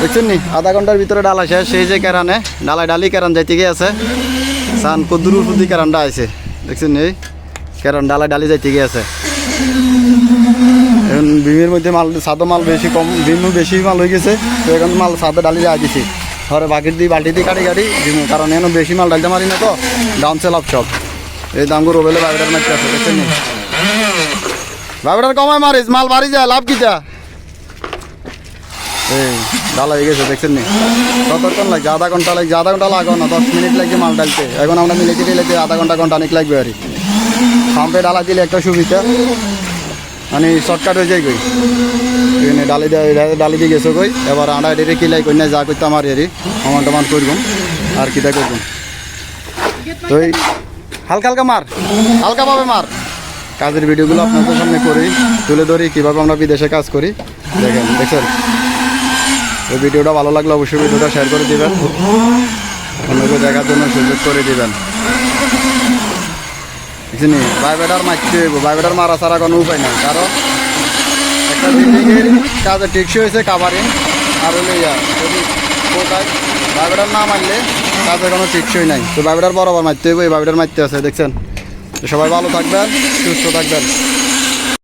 দেখছেন নি? আধা ঘণ্টার ভিতরে ডালা শেষ। সেই যে কেরানে ডালাই ডালি কেরান যাইতে গিয়ে আছে। সান কদ্দুর ফুদি কেরানটা আছে দেখছেন নি? কেরান ডালাই ডালি যাইতে গিয়ে আছে। এখন বিমের মধ্যে মাল সাদা মাল বেশি কম বিমু বেশি মাল হয়ে গেছে। তো এখন মাল সাদা ডালি যা দিছি। ঘরে বাকির দিয়ে বালতি দিয়ে কাটি কাটি বিমু কারণ এখন বেশি মাল ডালতে মারি না তো। ডাউন সেল অফ এই দামগুলো রোবেলে মারতে আছে। দেখছেন নি? বাবিটার কমায় মারিস, মাল বাড়ি যায়, লাভ কি যা এই, ডালা হয়ে গেছে, দেখছেন নি? কতক্ষণ লাগছে, আধা ঘণ্টা লাগছে, আধা ঘণ্টা লাগবে না, দশ মিনিট লাগছে মাল ডালতে এখন আমরা মিলেতে মিলেতে আধা ঘণ্টা ঘণ্টা অনেক লাগবে আর পাম্পে ডালা দিলে একটা সুবিধা। মানে শর্টকাট হয়ে যায় কই। এখানে ডালি ডালি দিয়ে গেছো কই। এবার আড়া এটি কিলাই কই না যা করতে আমার এরি সমান টমান করব, আর কিটা করব। তো হালকা হালকা মার, হালকা ভাবে মার। কাজের ভিডিওগুলো আপনাদের সামনে করি, তুলে ধরি, কীভাবে আমরা বিদেশে কাজ করি। দেখেন, দেখছেন? এই ভিডিওটা ভালো লাগলে অবশ্যই ভিডিওটা শেয়ার করে দিবেন। অন্যকে দেখার জন্য সুযোগ করে দিবেন। বুঝলি? বাইবেটার মারতে বাইবেটার মারা ছাড়া কোনো উপায় নাই। কারণ একটা বিল্ডিংয়ের কাজে টেকসই হয়েছে কাভারিং আর হলে যদি কোথায় বাইবেটার না মারলে কাজে কোনো টেকসই নাই। তো বাইবেটার বরাবর মারতে হইব, এই বাইবেটার মারতে আছে, দেখছেন? সবাই ভালো থাকবেন, সুস্থ থাকবেন।